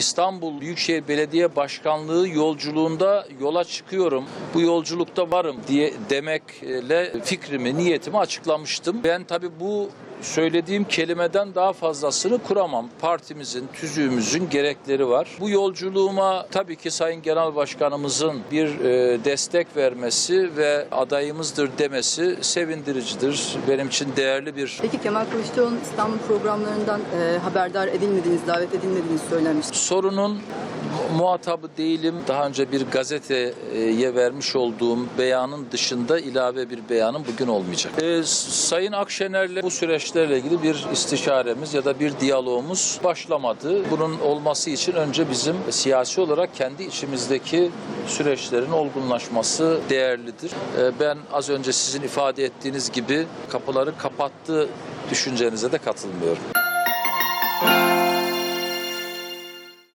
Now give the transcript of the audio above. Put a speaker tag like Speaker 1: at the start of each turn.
Speaker 1: İstanbul Büyükşehir Belediye Başkanlığı yolculuğunda yola çıkıyorum. Bu yolculukta varım diye demekle fikrimi, niyetimi açıklamıştım. Ben tabii bu söylediğim kelimeden daha fazlasını kuramam. Partimizin, tüzüğümüzün gerekleri var. Bu yolculuğuma tabii ki Sayın Genel Başkanımızın bir e, destek vermesi ve adayımızdır demesi sevindiricidir. Benim için değerli bir
Speaker 2: Peki Kemal Kılıçdaroğlu'nun İstanbul programlarından e, haberdar edilmediğiniz, davet edilmediğiniz söylenmişti.
Speaker 1: sorunun muhatabı değilim. Daha önce bir gazeteye vermiş olduğum beyanın dışında ilave bir beyanım bugün olmayacak. Ee, Sayın Akşener'le bu süreçlerle ilgili bir istişaremiz ya da bir diyalogumuz başlamadı. Bunun olması için önce bizim siyasi olarak kendi içimizdeki süreçlerin olgunlaşması değerlidir. Ee, ben az önce sizin ifade ettiğiniz gibi kapıları kapattı düşüncenize de katılmıyorum.